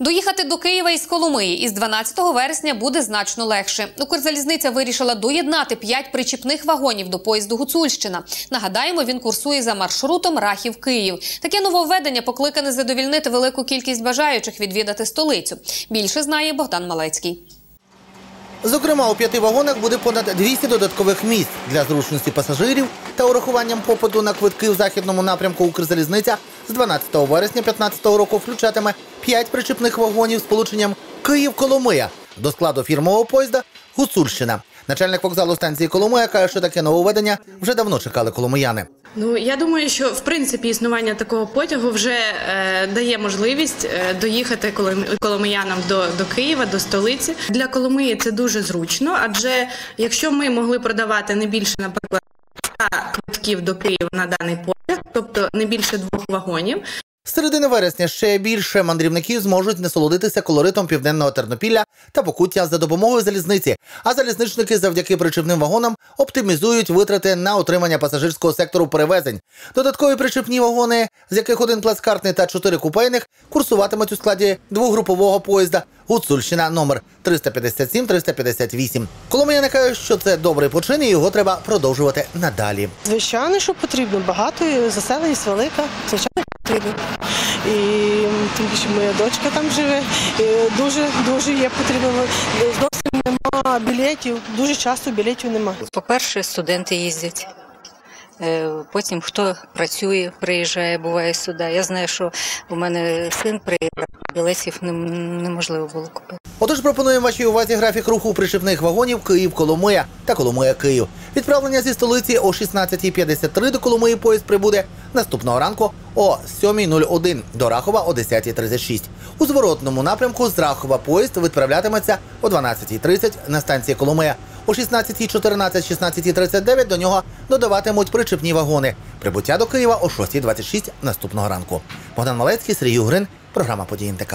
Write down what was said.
Доїхати до Києва із Коломиї із 12 вересня буде значно легше. Укрзалізниця вирішила доєднати 5 причіпних вагонів до поїзду Гуцульщина. Нагадаємо, він курсує за маршрутом Рахів-Київ. Таке нововведення покликане задовільнити велику кількість бажаючих відвідати столицю. Більше знає Богдан Малецький. Зокрема, у п'яти вагонах буде понад 200 додаткових місць для зручності пасажирів та урахуванням попиту на квитки в західному напрямку Укрзалізниця з 12 вересня 2015 року включатиме 5 причепних вагонів з полученням Київ-Коломия до складу фірмового поїзда Гуцульщина. Начальник вокзалу станції Коломия каже, що таке нововведення вже давно чекали коломияни. Ну я думаю, що в принципі існування такого потягу вже е, дає можливість е, доїхати колом- коломиянам до, до Києва, до столиці. Для Коломиї це дуже зручно, адже якщо ми могли продавати не більше, наприклад, 100 квитків до Києва на даний потяг, тобто не більше двох вагонів, З середини вересня ще більше мандрівників зможуть насолодитися колоритом південного Тернопілля та Покуття за допомогою залізниці. А залізничники завдяки причепним вагонам оптимізують витрати на отримання пасажирського сектору перевезень. Додаткові причепні вагони, з яких один плацкартний та чотири купейних, курсуватимуть у складі двогрупового поїзда Гуцульщина номер 357-358. Коломияни кажуть, що це добрий почин і його треба продовжувати надалі. Звичайно, що потрібно. Багато заселеність велика. Звичайно, потрібно. І тим більше моя дочка там живе. І дуже дуже є потрібно. Зовсім нема білетів. Дуже часто білетів нема. По-перше, студенти їздять. Е, Потім хто працює, приїжджає, буває сюди. Я знаю, що у мене син приїхав, білетів нем- неможливо було купити. Отож пропонуємо вашій увазі графік руху причепних вагонів Київ-Коломия та Коломия-Київ. Відправлення зі столиці о 16.53 до Коломиї поїзд прибуде наступного ранку о 7.01 до Рахова о 10.36. У зворотному напрямку з Рахова поїзд відправлятиметься о 12.30 на станції Коломия. О 16.14, 16.39 до нього додаватимуть причепні вагони. Прибуття до Києва о 6.26 наступного ранку. Богдан Малецький, Сергій Угрин, програма «Події НТК».